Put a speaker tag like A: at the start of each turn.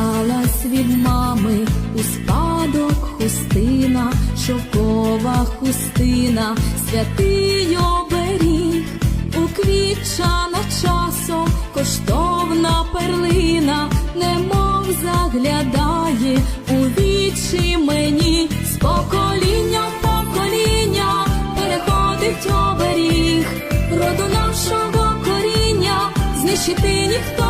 A: дісталась від мами у спадок хустина, шовкова хустина, святий оберіг, у квітчана часом, коштовна перлина, немов заглядає у вічі мені. З покоління в покоління переходить оберіг, роду нашого коріння знищити ніхто.